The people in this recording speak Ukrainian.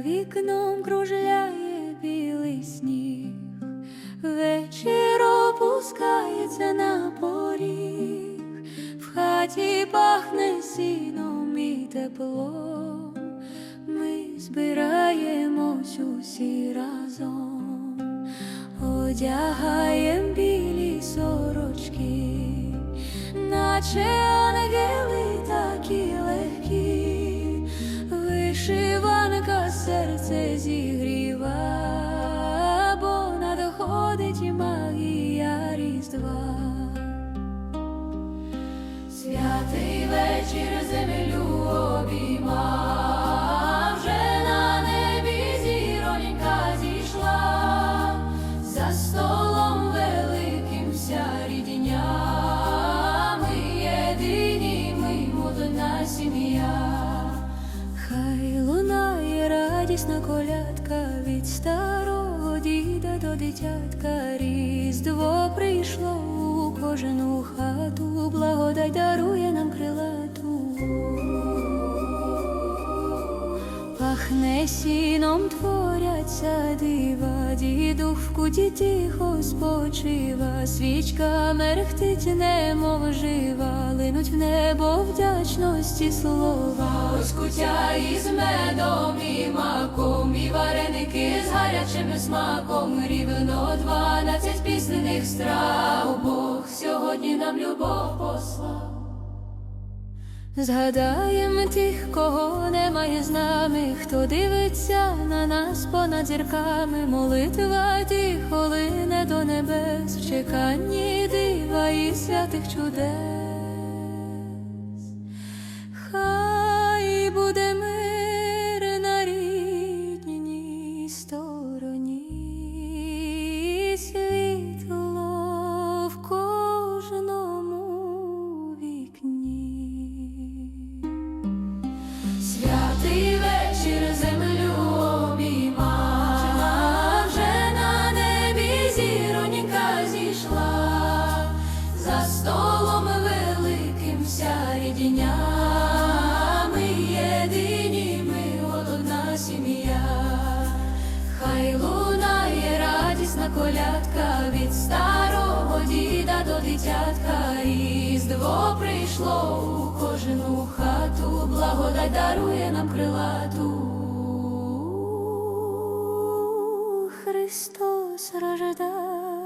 вікном кружляє білий сніг, вечір опускається на поріг, в хаті пахне сіном і теплом, ми збираємось усі разом, одягаєм білі сорочки, наче ангели зігріва, бо надходить магія різдва. Радісна колядка від старого діда до дитятка. Різдво прийшло у кожну хату, благодай дарує нам крилату. Пахне сіном творяться дива, діду в куті спочива, свічка мерехтить, немов жива, линуть в небо вдячності слова. Ось кутя із медом і маком, і вареники з гарячим смаком, рівно дванадцять пісних страв, Бог сьогодні нам любов послав. Згадаєм тих, кого немає з нами, хто дивиться на нас понад зірками, молитва тихо лине до небес, в чеканні дива і святих чудес. Колядка від старого діда до дитятка, різдво прийшло у кожну хату, благодай дарує нам крилату. Христос рождає.